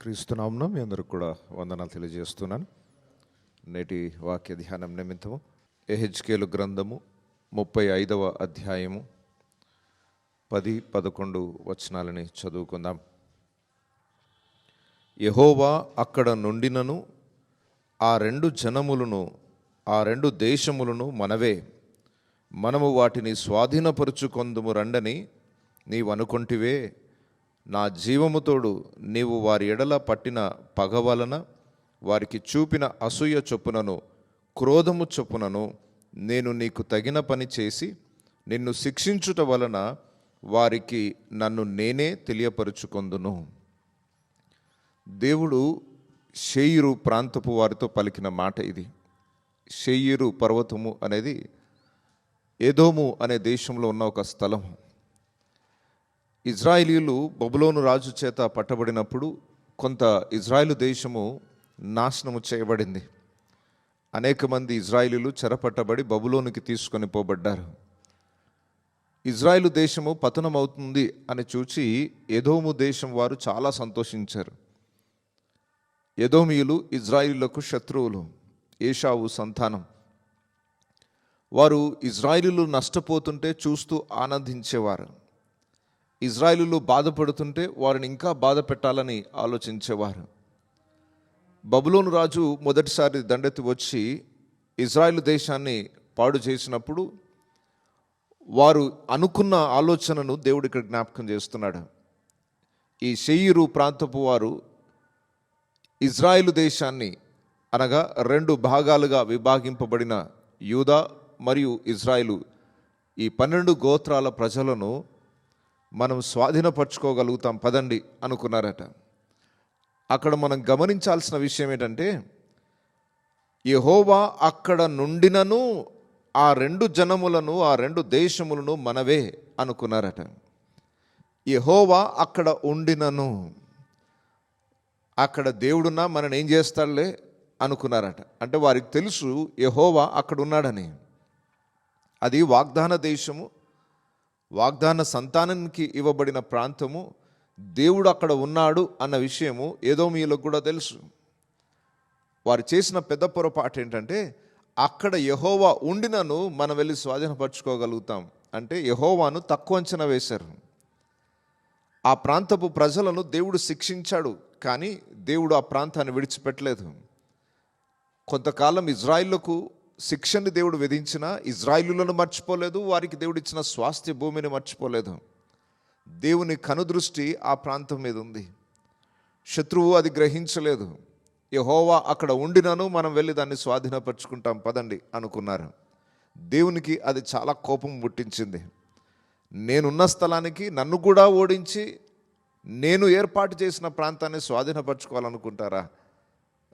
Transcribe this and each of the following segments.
క్రీస్తునామం మీ అందరికి కూడా వందనాలు తెలియజేస్తున్నాను. నేటి వాక్య ధ్యానం నిమిత్తము. ఎహెచ్కేలు గ్రంథము ముప్పై ఐదవ అధ్యాయము పది పదకొండు వచనాలని చదువుకుందాం. యహోవా అక్కడ నుండినను ఆ రెండు జనములను ఆ రెండు దేశములను మనవే. మనము వాటిని స్వాధీనపరుచుకొందుము రండని నీవనుకొంటివే. నా జీవముతోడు నీవు వారి ఎడల పట్టిన పగ వలన వారికి చూపిన అసూయ చొప్పునను క్రోధము చొప్పునను నేను నీకు తగిన పని చేసి నిన్ను శిక్షించుట వలన వారికి నన్ను నేనే తెలియపరుచుకొందును. దేవుడు షేయిరు ప్రాంతపు వారితో పలికిన మాట ఇది. షేయిరు పర్వతము అనేది ఏదోము అనే దేశంలో ఉన్న ఒక స్థలం ఇజ్రాయిలీలు బబులోను రాజు చేత పట్టబడినప్పుడు కొంత ఇజ్రాయిలు దేశము నాశనము చేయబడింది. అనేక మంది ఇజ్రాయిలీలు చెరపట్టబడి బబులోనికి తీసుకొని పోబడ్డారు. ఇజ్రాయిలు దేశము పతనమవుతుంది అని చూచి ఎదోము దేశం వారు చాలా సంతోషించారు. యదోమియులు ఇజ్రాయిలులకు శత్రువులు ఏషావు సంతానం. వారు ఇజ్రాయిలీలు నష్టపోతుంటే చూస్తూ ఆనందించేవారు. ఇజ్రాయిలు బాధపడుతుంటే వారిని ఇంకా బాధ పెట్టాలని ఆలోచించేవారు. బబులోను రాజు మొదటిసారి దండెత్తి వచ్చి ఇజ్రాయిల్ దేశాన్ని పాడు చేసినప్పుడు వారు అనుకున్న ఆలోచనను దేవుడు ఇక్కడ జ్ఞాపకం చేస్తున్నాడు. ఈ షెయ్యిరు ప్రాంతపు వారు ఇజ్రాయిల్ దేశాన్ని అనగా రెండు భాగాలుగా విభాగింపబడిన యూదా మరియు ఇజ్రాయిలు ఈ పన్నెండు గోత్రాల ప్రజలను మనం స్వాధీనపరచుకోగలుగుతాం పదండి అనుకున్నారట. అక్కడ మనం గమనించాల్సిన విషయం ఏంటంటే యహోవా అక్కడ నుండినను ఆ రెండు జనములను ఆ రెండు దేశములను మనవే అనుకున్నారట. యహోవా అక్కడ ఉండినను. అక్కడ దేవుడున్నా మనని ఏం చేస్తాడులే అనుకున్నారట. అంటే వారికి తెలుసు యహోవా అక్కడ ఉన్నాడని. అది వాగ్దాన దేశము వాగ్దాన సంతానానికి ఇవ్వబడిన ప్రాంతము దేవుడు అక్కడ ఉన్నాడు అన్న విషయము ఏదో మీలో కూడా తెలుసు. వారు చేసిన పెద్ద పొరపాటు ఏంటంటే అక్కడ యహోవా ఉండినను మనం వెళ్ళి స్వాధీనపరచుకోగలుగుతాం. అంటే యహోవాను తక్కువ అంచనా వేశారు. ఆ ప్రాంతపు ప్రజలను దేవుడు శిక్షించాడు కానీ దేవుడు ఆ ప్రాంతాన్ని విడిచిపెట్టలేదు. కొంతకాలం ఇజ్రాయిల్లకు శిక్షని దేవుడు విధించిన ఇజ్రాయిలులను మర్చిపోలేదు వారికి దేవుడు ఇచ్చిన స్వాస్థ్య భూమిని మర్చిపోలేదు. దేవుని కనుదృష్టి ఆ ప్రాంతం మీద ఉంది. శత్రువు అది గ్రహించలేదు. యహోవా అక్కడ ఉండినను మనం వెళ్ళి దాన్ని స్వాధీనపరుచుకుంటాం పదండి అనుకున్నారు. దేవునికి అది చాలా కోపం పుట్టించింది. నేనున్న స్థలానికి నన్ను కూడా ఓడించి నేను ఏర్పాటు చేసిన ప్రాంతాన్ని స్వాధీనపరచుకోవాలనుకుంటారా?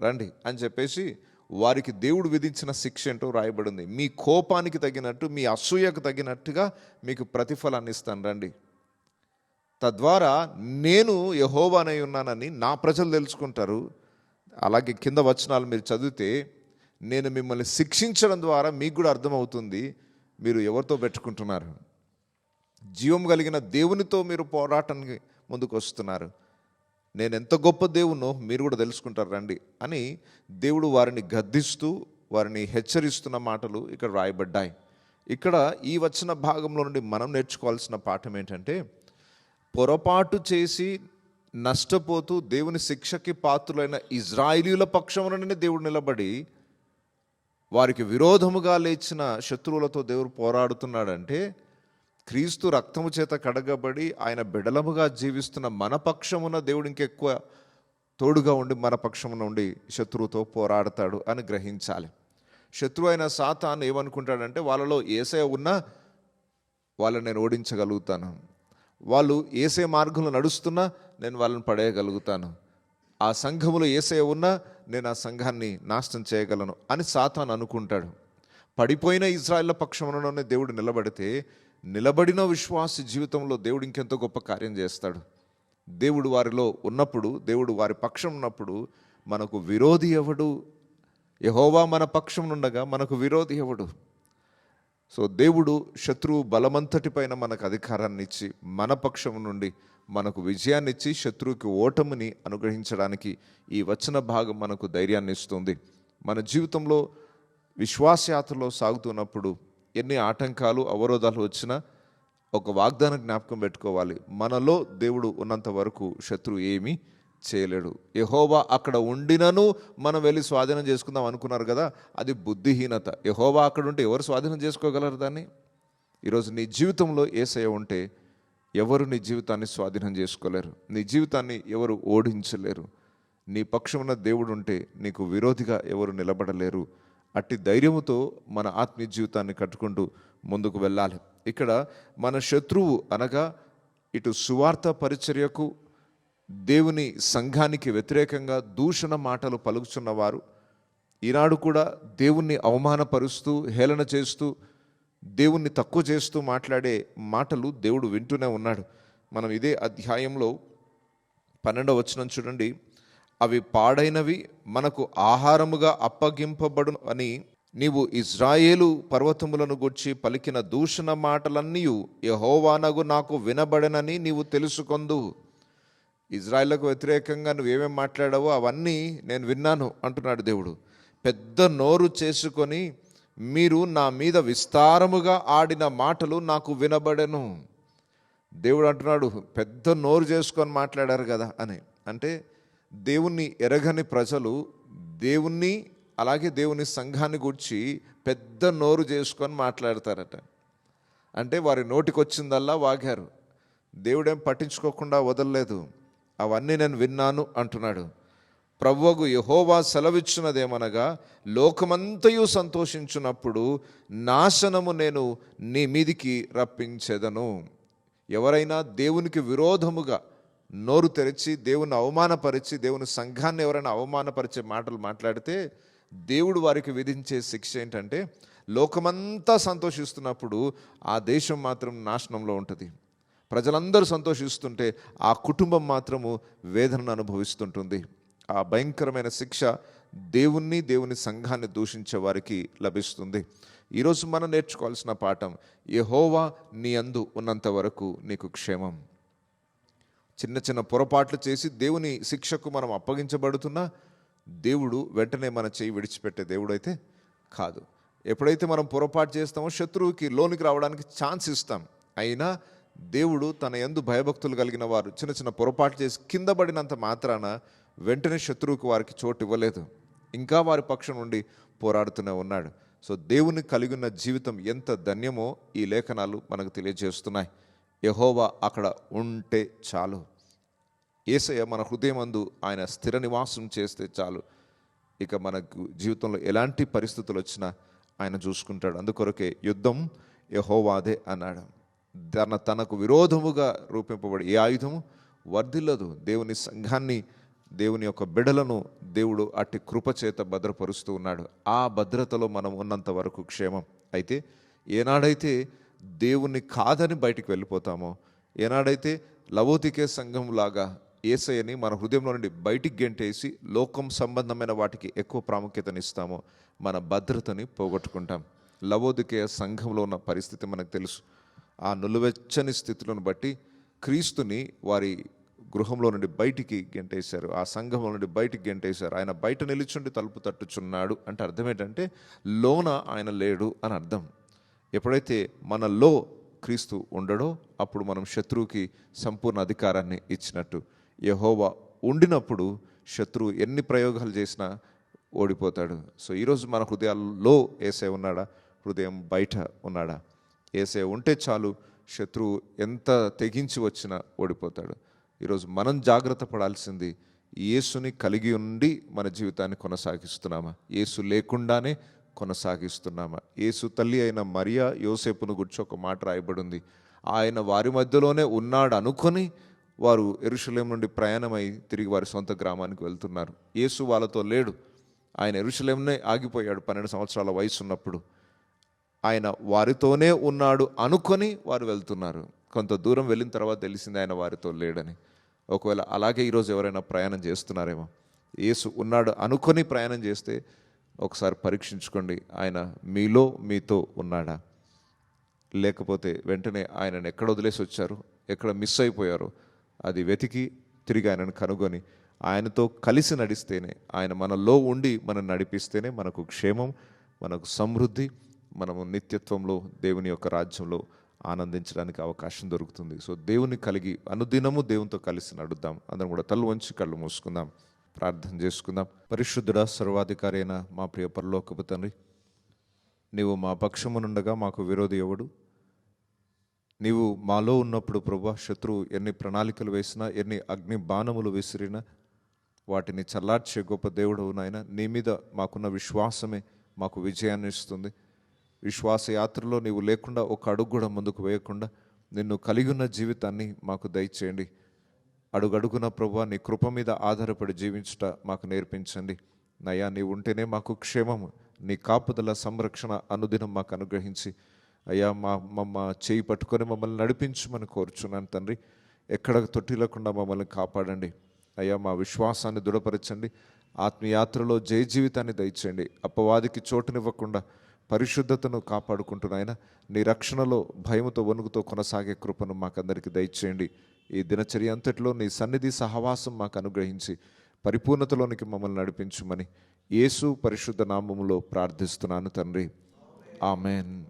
రండి అని చెప్పేసి వారికి దేవుడు విధించిన శిక్ష ఏంటో రాయబడింది. మీ కోపానికి తగినట్టు మీ అసూయకు తగినట్టుగా మీకు ప్రతిఫలాన్ని ఇస్తాను. రండి. తద్వారా నేను యహోవానై ఉన్నానని నా ప్రజలు తెలుసుకుంటారు. అలాగే కింద వచనాలు మీరు చదివితే నేను మిమ్మల్ని శిక్షించడం ద్వారా మీకు కూడా అర్థమవుతుంది మీరు ఎవరితో పెట్టుకుంటున్నారు. జీవం కలిగిన దేవునితో మీరు పోరాటానికి ముందుకు వస్తున్నారు నేను ఎంత గొప్ప దేవునో మీరు కూడా తెలుసుకుంటారు రండి అని దేవుడు వారిని గద్దిస్తూ వారిని హెచ్చరిస్తున్న మాటలు ఇక్కడ రాయబడ్డాయి. ఇక్కడ ఈ వచ్చిన భాగంలో నుండి మనం నేర్చుకోవాల్సిన పాఠం ఏంటంటే పొరపాటు చేసి నష్టపోతూ దేవుని శిక్షకి పాత్రులైన ఇజ్రాయిలీల పక్షముననే దేవుడు నిలబడి వారికి విరోధముగా లేచిన శత్రువులతో దేవుడు పోరాడుతున్నాడంటే క్రీస్తు రక్తము చేత కడగబడి ఆయన బిడలముగా జీవిస్తున్న మన పక్షమున దేవుడు ఇంకెక్కువ తోడుగా ఉండి మన పక్షమున ఉండి శత్రువుతో పోరాడతాడు అని గ్రహించాలి. శత్రువు అయిన సాతాను ఏమనుకుంటాడంటే వాళ్ళలో ఏసే ఉన్నా వాళ్ళని నేను ఓడించగలుగుతాను. వాళ్ళు ఏసే మార్గంలో నడుస్తున్నా నేను వాళ్ళని పడేయగలుగుతాను. ఆ సంఘములో ఏసే ఉన్నా నేను ఆ సంఘాన్ని నాశనం చేయగలను అని సాతాను అనుకుంటాడు. పడిపోయిన ఇజ్రాయిల్ పక్షంలోనే దేవుడు నిలబడితే నిలబడిన విశ్వాస జీవితంలో దేవుడు ఇంకెంతో గొప్ప కార్యం చేస్తాడు. దేవుడు వారిలో ఉన్నప్పుడు దేవుడు వారి పక్షం ఉన్నప్పుడు మనకు విరోధి ఎవడు? యహోవా మన పక్షం ఉండగా మనకు విరోధి ఎవడు? సో దేవుడు శత్రువు బలమంతటి పైన మనకు అధికారాన్ని ఇచ్చి మన పక్షం నుండి మనకు విజయాన్ని ఇచ్చి శత్రువుకి ఓటమిని అనుగ్రహించడానికి ఈ వచన భాగం మనకు ధైర్యాన్ని ఇస్తుంది. మన జీవితంలో విశ్వాసయాత్రలో సాగుతున్నప్పుడు ఎన్ని ఆటంకాలు అవరోధాలు వచ్చినా ఒక వాగ్దానం జ్ఞాపకం పెట్టుకోవాలి. మనలో దేవుడు ఉన్నంత వరకు శత్రువు ఏమీ చేయలేడు. యహోవా అక్కడ ఉండినను మనం వెళ్ళి స్వాధీనం చేసుకుందాం అనుకున్నారు కదా అది బుద్ధిహీనత. యహోవా అక్కడ ఉంటే ఎవరు స్వాధీనం చేసుకోగలరు దాన్ని? ఈరోజు నీ జీవితంలో ఏసయ ఉంటే ఎవరు నీ జీవితాన్ని స్వాధీనం చేసుకోలేరు? నీ జీవితాన్ని ఎవరు ఓడించలేరు? నీ పక్షమున దేవుడు ఉంటే నీకు విరోధిగా ఎవరు నిలబడలేరు? అట్టి ధైర్యముతో మన ఆత్మీయ జీవితాన్ని కట్టుకుంటూ ముందుకు వెళ్ళాలి. ఇక్కడ మన శత్రువు అనగా ఇటు సువార్త పరిచర్యకు దేవుని సంఘానికి వ్యతిరేకంగా దూషణ మాటలు పలుకుచున్నవారు ఈనాడు కూడా దేవుణ్ణి అవమానపరుస్తూ హేళన చేస్తూ దేవుణ్ణి తక్కువ చేస్తూ మాట్లాడే మాటలు దేవుడు వింటూనే ఉన్నాడు. మనం ఇదే అధ్యాయంలో పన్నెండవ వచనం చూడండి. అవి పాడైనవి మనకు ఆహారముగా అప్పగింపబడు అని నీవు ఇజ్రాయేలు పర్వతములను గుర్చి పలికిన దూషణ మాటలన్నీ యహోవానగు నాకు వినబడనని నీవు తెలుసుకొందు. ఇజ్రాయిల్కు వ్యతిరేకంగా నువ్వేమేం మాట్లాడావో అవన్నీ నేను విన్నాను అంటున్నాడు దేవుడు. పెద్ద నోరు చేసుకొని మీరు నా మీద విస్తారముగా ఆడిన మాటలు నాకు వినబడెను. దేవుడు అంటున్నాడు పెద్ద నోరు చేసుకొని మాట్లాడారు కదా అని. అంటే దేవుణ్ణి ఎరగని ప్రజలు దేవుణ్ణి అలాగే దేవుని సంఘాన్ని గురించి పెద్ద నోరు చేసుకొని మాట్లాడతారట. అంటే వారి నోటికొచ్చిందల్లా వాగారు. దేవుడేం పట్టించుకోకుండా వదలలేదు. అవన్నీ నేను విన్నాను అంటున్నాడు. ప్రవ్వగు యహోవా సెలవిచ్చినదేమనగా లోకమంతయు సంతోషించున్నప్పుడు నాశనము నేను నీ మీదికి రప్పించెదను. ఎవరైనా దేవునికి విరోధముగా నోరు తెరిచి దేవుని అవమానపరిచి దేవుని సంఘాన్ని ఎవరైనా అవమానపరిచే మాటలు మాట్లాడితే దేవుడు వారికి విధించే శిక్ష ఏంటంటే లోకమంతా సంతోషిస్తున్నప్పుడు ఆ దేశం మాత్రం నాశనంలో ఉంటుంది. ప్రజలందరూ సంతోషిస్తుంటే ఆ కుటుంబం మాత్రము వేదనను అనుభవిస్తుంటుంది. ఆ భయంకరమైన శిక్ష దేవుణ్ణి దేవుని సంఘాన్ని దూషించే వారికి లభిస్తుంది. ఈరోజు మనం నేర్చుకోవాల్సిన పాఠం యహోవా నీ అందు ఉన్నంత వరకు నీకు క్షేమం. చిన్న చిన్న పొరపాట్లు చేసి దేవుని శిక్షకు మనం అప్పగించబడుతున్నా దేవుడు వెంటనే మన చేయి విడిచిపెట్టే దేవుడు అయితే కాదు. ఎప్పుడైతే మనం పొరపాటు చేస్తామో శత్రువుకి లోనికి రావడానికి ఛాన్స్ ఇస్తాం. అయినా దేవుడు తన ఎందు భయభక్తులు కలిగిన వారు చిన్న చిన్న పొరపాటు చేసి కింద పడినంత మాత్రాన వెంటనే శత్రువుకి వారికి చోటు ఇవ్వలేదు. ఇంకా వారి పక్షం నుండి పోరాడుతూనే ఉన్నాడు. సో దేవుని కలిగి ఉన్న జీవితం ఎంత ధన్యమో ఈ లేఖనాలు మనకు తెలియజేస్తున్నాయి. యహోవా అక్కడ ఉంటే చాలు. ఏసయ్య మన హృదయమందు ఆయన స్థిర నివాసం చేస్తే చాలు. ఇక మనకు జీవితంలో ఎలాంటి పరిస్థితులు వచ్చినా ఆయన చూసుకుంటాడు. అందుకొరకే యుద్ధం యహోవాదే అన్నాడు. తన తనకు విరోధముగా రూపింపబడి ఏ ఆయుధము? వర్ధిల్లదు. దేవుని సంఘాన్ని దేవుని యొక్క బిడలను దేవుడు అట్టి కృపచేత భద్రపరుస్తూ ఉన్నాడు. ఆ భద్రతలో మనం ఉన్నంత వరకు క్షేమం. అయితే ఏనాడైతే దేవుణ్ణి కాదని బయటికి వెళ్ళిపోతామో? ఏనాడైతే లవోతికే సంఘం లాగా ఏసయ్యని మన హృదయంలో నుండి బయటికి గెంటేసి లోకం సంబంధమైన వాటికి ఎక్కువ ప్రాముఖ్యతనిస్తామో మన భద్రతని పోగొట్టుకుంటాం. లవోదికేయ సంఘంలో ఉన్న పరిస్థితి మనకు తెలుసు. ఆ నులువెచ్చని స్థితులను బట్టి క్రీస్తుని వారి గృహంలో నుండి బయటికి గెంటేశారు. ఆ సంఘంలో నుండి బయటికి గెంటేశారు. ఆయన బయట నిలుచుండి తలుపు తట్టుచున్నాడు అంటే అర్థం ఏంటంటే లోన ఆయన లేడు అని అర్థం. ఎప్పుడైతే మనలో క్రీస్తు ఉండడో అప్పుడు మనం శత్రువుకి సంపూర్ణ అధికారాన్ని ఇచ్చినట్టు. యహోవా ఉండినప్పుడు శత్రువు ఎన్ని ప్రయోగాలు చేసినా ఓడిపోతాడు. సో ఈరోజు మన హృదయాల్లో ఏసే ఉన్నాడా? హృదయం బయట ఉన్నాడా? ఏసే ఉంటే చాలు శత్రువు ఎంత తెగించి వచ్చినా ఓడిపోతాడు. ఈరోజు మనం జాగ్రత్త పడాల్సింది యేసుని కలిగి ఉండి మన జీవితాన్ని కొనసాగిస్తున్నామా? యేసు లేకుండానే కొనసాగిస్తున్నామా? యేసు తల్లి అయిన మరియా యోసేపును గురించి ఒక మాట రాయబడింది. ఆయన వారి మధ్యలోనే ఉన్నాడు అనుకొని వారు ఎరుషలేం నుండి ప్రయాణమై తిరిగి వారి సొంత గ్రామానికి వెళ్తున్నారు. యేసు వాళ్ళతో లేడు. ఆయన ఎరుషలేంనే ఆగిపోయాడు పన్నెండు సంవత్సరాల వయసు ఉన్నప్పుడు. ఆయన వారితోనే ఉన్నాడు అనుకొని వారు వెళ్తున్నారు. కొంత దూరం వెళ్ళిన తర్వాత తెలిసింది ఆయన వారితో లేడని. ఒకవేళ అలాగే ఈరోజు ఎవరైనా ప్రయాణం చేస్తున్నారేమో. యేసు ఉన్నాడు అనుకొని ప్రయాణం చేస్తే ఒకసారి పరీక్షించుకోండి. ఆయన మీలో మీతో ఉన్నాడా? లేకపోతే వెంటనే ఆయనను ఎక్కడ వదిలేసి వచ్చారు? ఎక్కడ మిస్ అయిపోయారు? అది వెతికి తిరిగి ఆయనను కనుగొని ఆయనతో కలిసి నడిస్తేనే ఆయన మనలో ఉండి మనం నడిపిస్తేనే మనకు క్షేమం మనకు సమృద్ధి మనము నిత్యత్వంలో దేవుని యొక్క రాజ్యంలో ఆనందించడానికి అవకాశం దొరుకుతుంది. సో దేవుని కలిగి అనుదినము దేవునితో కలిసి నడుద్దాం. అందరం కూడా తల్లు వంచి కళ్ళు మూసుకుందాం. ప్రార్థన చేసుకుందాం. పరిశుద్ధుడ సర్వాధికారి అయిన మా ప్రియ పరలోకపు తండ్రి నీవు మా పక్షమునుండగా మాకు విరోధి ఎవడు? నీవు మాలో ఉన్నప్పుడు ప్రభా శత్రువు ఎన్ని ప్రణాళికలు వేసినా ఎన్ని అగ్ని బాణములు విసిరినా వాటిని చల్లార్చే గొప్ప దేవుడు నాయన. నీ మీద మాకున్న విశ్వాసమే మాకు విజయాన్ని ఇస్తుంది. విశ్వాసయాత్రలో నీవు లేకుండా ఒక అడుగు కూడా ముందుకు వేయకుండా నిన్ను కలిగి ఉన్న జీవితాన్ని మాకు దయచేయండి. అడుగడుగున ప్రభా నీ కృప మీద ఆధారపడి జీవించుట మాకు నేర్పించండి. నయా నీవు ఉంటేనే మాకు క్షేమము. నీ కాపుదల సంరక్షణ అనుదినం మాకు అనుగ్రహించి. అయ్యా మా మమ్మ చేయి పట్టుకొని మమ్మల్ని నడిపించమని కోరుచున్నాను తండ్రి. ఎక్కడ తొట్టిలకుండా మమ్మల్ని కాపాడండి. అయ్యా మా విశ్వాసాన్ని దృఢపరచండి. ఆత్మయాత్రలో జయ జీవితాన్ని దయచేయండి. అపవాదికి చోటునివ్వకుండా పరిశుద్ధతను కాపాడుకుంటున్నాయన నీ రక్షణలో భయముతో వణుకుతో కొనసాగే కృపను మాకందరికీ దయచేయండి. ఈ దినచర్య అంతటిలో నీ సన్నిధి సహవాసం మాకు అనుగ్రహించి పరిపూర్ణతలోనికి మమ్మల్ని నడిపించుమని యేసు పరిశుద్ధ నామములో ప్రార్థిస్తున్నాను తండ్రి. ఆమెన్.